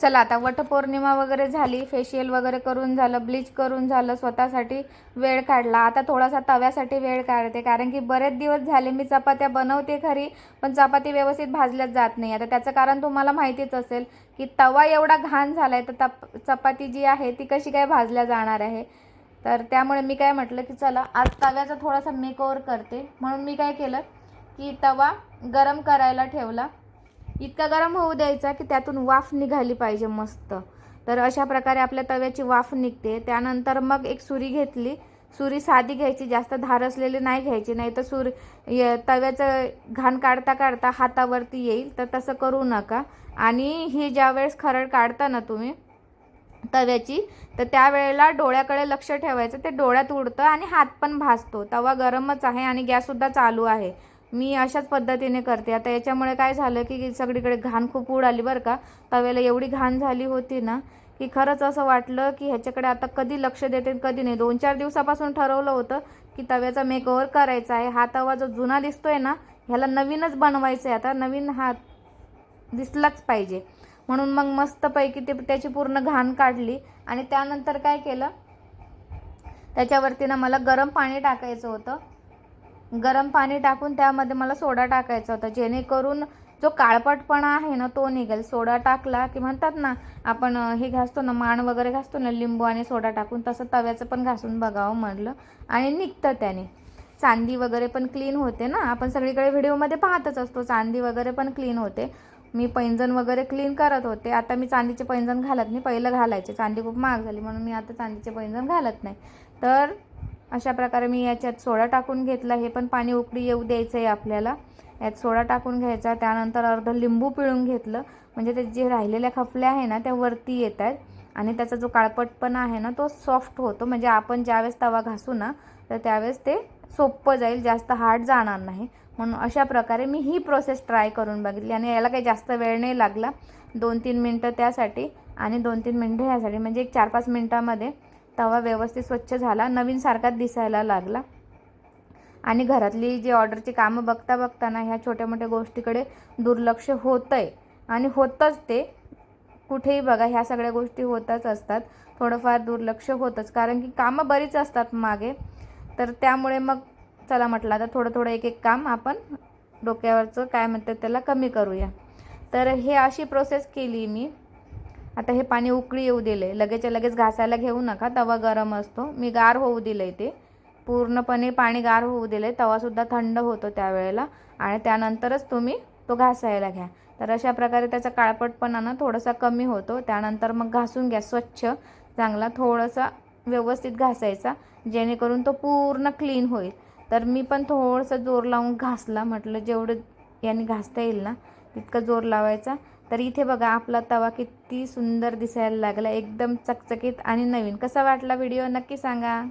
चला आता वटपौर्णिमा वगैरे झाली फेशियल वगैरे करून झालं ब्लीच करून झालं स्वतःसाठी वेळ काढला. आता थोडासा तव्यासाठी वेळ काढते कारण की बरेच दिवस झाले मी चपात्या बनवते खरी पण चपाती व्यवस्थित भाजल्याच जात नाही. आता त्याचं कारण तुम्हाला माहितीच असेल की तवा एवढा घाण झाला आहे तर तप चपाती जी आहे ती कशी काय भाजल्या जाणार आहे? तर त्यामुळे मी काय म्हटलं की चला आज तव्याचा थोडासा मेकओवर करते. म्हणून मी काय केलं की तवा गरम करायला ठेवला. इतका गरम होऊ द्यायचा की त्यातून वाफ निघाली पाहिजे मस्त. तर अशा प्रकारे आपल्या तव्याची वाफ निघते. त्यानंतर मग एक सुरी घेतली. सुरी साधी घ्यायची जास्त धार असलेली नाही घ्यायची. नाही तर सुर य- तव्याचं घाण काढता काढता हातावरती येईल. तर तसं करू नका. आणि ही ज्या वेळेस खरड काढता ना तुम्ही तव्याची तर त्यावेळेला डोळ्याकडे लक्ष ठेवायचं. ते डोळ्यात उडतं आणि हात पण भाजतो तवा गरमच आहे आणि गॅससुद्धा चालू आहे. मी अशाच पद्धतीने करते. आता याच्यामुळे काय झालं की सगळीकडे घाण खूप उडाली बरं का. तव्याला एवढी घाण झाली होती ना की खरंच असं वाटलं की ह्याच्याकडे आता कधी लक्ष देते आणि कधी नाही. दोन चार दिवसापासून ठरवलं होतं की तव्याचा मेकओव्हर करायचा आहे. हा तवा जो जुना दिसतोय ना ह्याला नवीनच बनवायचं आहे आता नवीन हा दिसलाच पाहिजे. म्हणून मग मस्तपैकी ते त्याची पूर्ण घाण काढली आणि त्यानंतर काय केलं? त्याच्यावरती ना मला गरम पाणी टाकायचं होतं. गरम पाणी टाकून त्यामध्ये मला सोडा टाकायचा होता. जेणेकरून जो काळपटपणा आहे ना तो निघेल. सोडा टाकला की म्हणतात ना आपण हे घासतो ना माण वगैरे घासतो ना लिंबू आणि सोडा टाकून तसं तव्याचं पण घासून बघावं म्हटलं आणि निघतं त्याने. चांदी वगैरे पण क्लीन होते ना. आपण सगळीकडे व्हिडिओमध्ये पाहतच असतो चांदी वगैरे पण क्लीन होते. मी पैंजण वगैरे क्लीन करत होते. आता मी चांदीचे पैंजण घालत नाही. पहिलं घालायचे. चांदी खूप महाग झाली म्हणून मी आता चांदीचे पैंजण घालत नाही. तर अशा प्रकारे मी याच्यात सोडा टाकून घेतला. हे पण पाणी उकळी येऊ द्यायचं आहे आपल्याला. यात सोडा टाकून घ्यायचा. त्यानंतर अर्ध लिंबू पिळून घेतलं. म्हणजे ते जे राहिलेल्या खपल्या आहे ना त्या वरती येत आहेत आणि त्याचा जो काळपटपणा आहे ना तो सॉफ्ट होतो. म्हणजे आपण ज्यावेळेस तवा घासू ना तर त्यावेळेस ते सोपं जाईल. जास्त हार्ड जाणार नाही. म्हणून अशा प्रकारे मी ही प्रोसेस ट्राय करून बघितली. आणि याला काही जास्त वेळ नाही लागला. दोन तीन मिनटं त्यासाठी आणि दोन तीन मिनटं ह्यासाठी म्हणजे एक चार पाच मिनटामध्ये तवा व्यवस्थित स्वच्छ झाला नवीन सारखाच दिसायला लागला. आणि घरातली जी ऑर्डरची कामं बघता बघताना ह्या छोट्या मोठ्या गोष्टीकडे दुर्लक्ष होतं आहे आणि होतंच ते. कुठेही बघा ह्या सगळ्या गोष्टी होतच असतात. थोडंफार दुर्लक्ष होतंच. कारण की कामं बरीच असतात मागे. तर त्यामुळे मग चला म्हटलं आता थोडं थोडं एक एक काम आपण डोक्यावरचं काय म्हणतात त्याला कमी करूया. तर हे अशी प्रोसेस केली मी. आता हे पाणी उकळी येऊ दिले लगेचच्या लगेच घासायला घेऊ नका तवा गरम असतो. मी गार होऊ दिलं आहे ते. पूर्णपणे पाणी गार होऊ दिले तवासुद्धा थंड होतो त्यावेळेला. आणि त्यानंतरच तुम्ही तो घासायला घ्या. तर अशा प्रकारे त्याचा काळपटपणा ना थोडासा कमी होतो. त्यानंतर मग घासून घ्या स्वच्छ चांगला थोडासा व्यवस्थित घासायचा जेणेकरून तो पूर्ण क्लीन होईल. तर मी पण थोडंसं जोर लावून घासला म्हटलं जेवढं याने घासता येईल ना तितकं जोर लावायचा. तर इथे बघा आपला तवा किती सुंदर दिसायला लागला. एकदम चकचकीत आणि नवीन. कसा वाटला व्हिडिओ? नक्की सांगा.